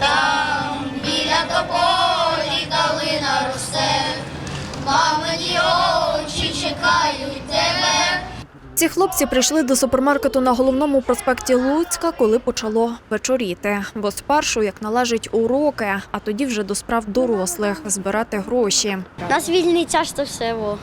Там біля тополі калина росте, мамині очі чекають тебе. Ці хлопці прийшли до супермаркету на головному проспекті Луцька, коли почало вечоріти. Бо спершу, як належить, уроки, а тоді вже до справ дорослих збирати гроші. У нас вільний час то все. Во.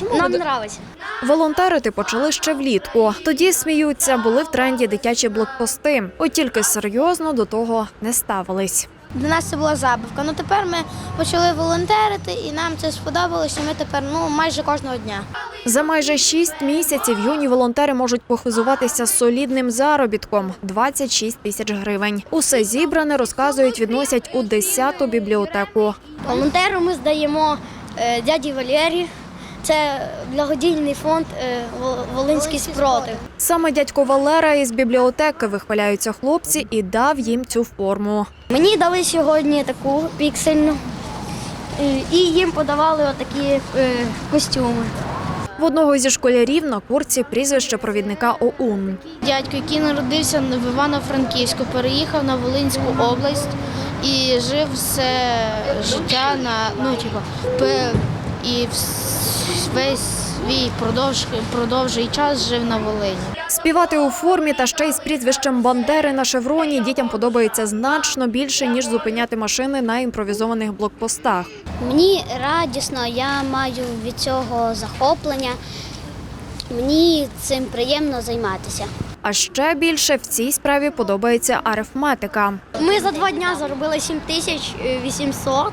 Нам подобається. Волонтерити почали ще влітку. Тоді сміються, були в тренді дитячі блокпости. От тільки серйозно до того не ставились. Для нас це була забавка. Ну тепер ми почали волонтерити, і нам це сподобалося. Ми тепер ну майже кожного дня. За майже шість місяців юні волонтери можуть похизуватися солідним заробітком 26 тисяч гривень. Усе зібране розказують, відносять у 10-ту бібліотеку. Волонтеру ми здаємо е, дяді Валері. Це благодійний фонд е, Вол- Волинський спротив. Саме дядько Валера із бібліотеки вихваляються хлопці і дав їм цю форму. Мені дали сьогодні таку піксельну, е, і їм подавали отакі е, костюми. В одного зі школярів на курці прізвище провідника ОУН. Дядько, який народився в Івано-Франківську, переїхав на Волинську область і жив все життя на ну, типу, і вс- весь свій продовж, продовжий час жив на Волині. Співати у формі та ще й з прізвищем Бандери на шевроні дітям подобається значно більше, ніж зупиняти машини на імпровізованих блокпостах. Мені радісно, я маю від цього захоплення. Мені цим приємно займатися. А ще більше в цій справі подобається арифметика. Ми за два дні заробили 7 тисяч 800,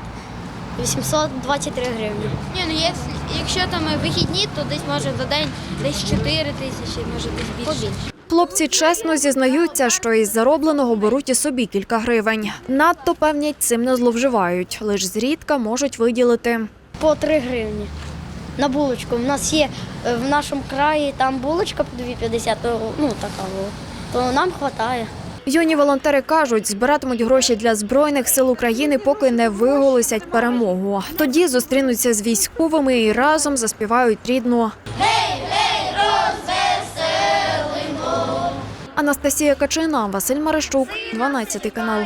823 гривні. Ні, ну якщо, якщо там вихідні, то десь може за день десь 4 тисячі, може десь більше. Хлопці чесно зізнаються, що із заробленого беруть і собі кілька гривень. Надто певнять цим не зловживають, лиш зрідка можуть виділити. По 3 гривні на булочку. У нас є е, в нашому краї там булочка по 2,50, то, ну така, то нам вистачає. Юні волонтери кажуть, збиратимуть гроші для збройних сил України, поки не виголосять перемогу. Тоді зустрінуться з військовими і разом заспівають рідну. Анастасія Качина, Василь Марищук, 12 канал.